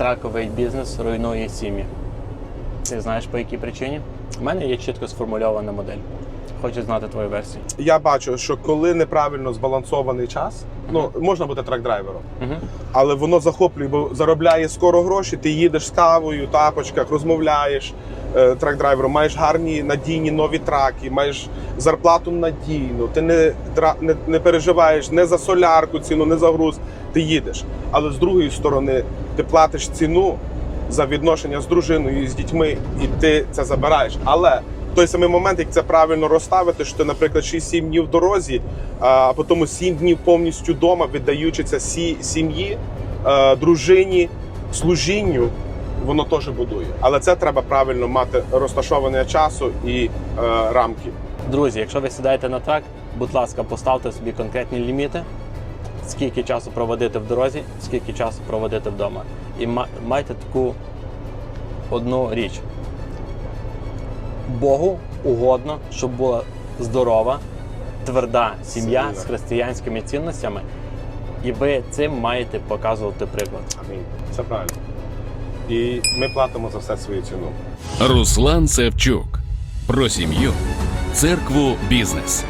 траковий бізнес руйнує сім'ї. Ти знаєш по якій причині? У мене є чітко сформульована модель. Хочу знати твою версію. Я бачу, що коли неправильно збалансований час, ну можна бути трак-драйвером, але воно захоплює, бо заробляє скоро гроші. Ти їдеш з кавою, тапочках, розмовляєш е, трак-драйвером, маєш гарні надійні нові траки, маєш зарплату надійну. Ти не, не, не переживаєш не за солярку ціну, не за груз. Ти їдеш. Але з другої сторони, ти платиш ціну за відношення з дружиною і з дітьми, і ти це забираєш. Але в той самий момент, як це правильно розставити, що ти, наприклад, 6-7 днів в дорозі, а потім 7 днів повністю вдома, віддаючи це сім'ї, е, дружині, служінню, воно теж будує. Але це треба правильно мати розташоване часу і е, рамки. Друзі, якщо ви сідаєте на трак, будь ласка, поставте собі конкретні ліміти, скільки часу проводити в дорозі, скільки часу проводити вдома. І майте таку одну річ. Богу угодно, щоб була здорова, тверда сім'я з християнськими цінностями. І ви цим маєте показувати приклад. Амінь. Це правильно. І ми платимо за все свою ціну. Руслан Севчук про сім'ю, церкву, бізнес.